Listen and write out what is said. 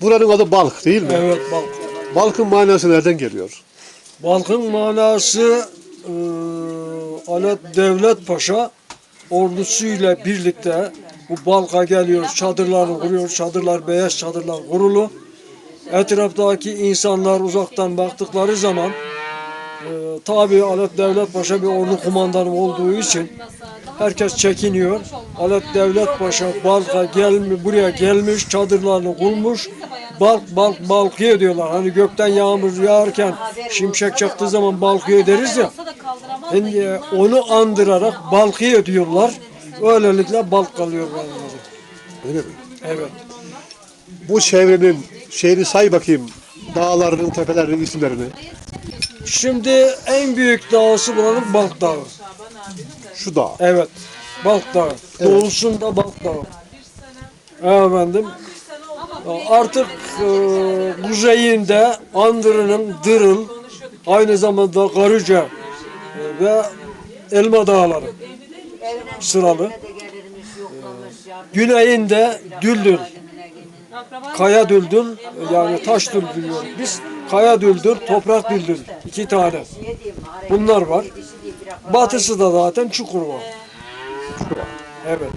Buranın adı Balk değil mi? Evet Balk. Balk'ın manası nereden geliyor? Balk'ın manası e, Alet Devlet Paşa ordusuyla birlikte bu Balk'a geliyor, çadırlarını kuruyor, çadırlar beyaz çadırlar kurulu. Etraftaki insanlar uzaktan baktıkları zaman e, tabi Alet Devlet Paşa bir ordu kumandanı olduğu için herkes çekiniyor. Alet Devlet Paşa Balk'a gelmiş, buraya gelmiş, çadırlarını kurmuş. Balk balk balkıyor diyorlar. Hani gökten yağmur yağarken şimşek çaktığı zaman balkıyor deriz ya. Yani onu andırarak balkıyor diyorlar. Öylelikle balk kalıyor benimle. Öyle mi? Evet. Bu çevrenin şeyini say bakayım. Dağlarının, tepelerinin isimlerini. Şimdi en büyük dağısı buranın Balk Dağı. Şu dağ. Evet. Balk Dağı. Doğusunda Balk Dağı. Efendim. Artık e, kuzeyinde Andırı'nın Dırıl, aynı zamanda Karıca e, ve Elma Dağları sıralı. Güneyinde Düldül, Kaya Düldül yani taş düldül biz. Kaya Düldül, toprak düldül iki tane. Bunlar var. Batısı da zaten Çukurova. Evet.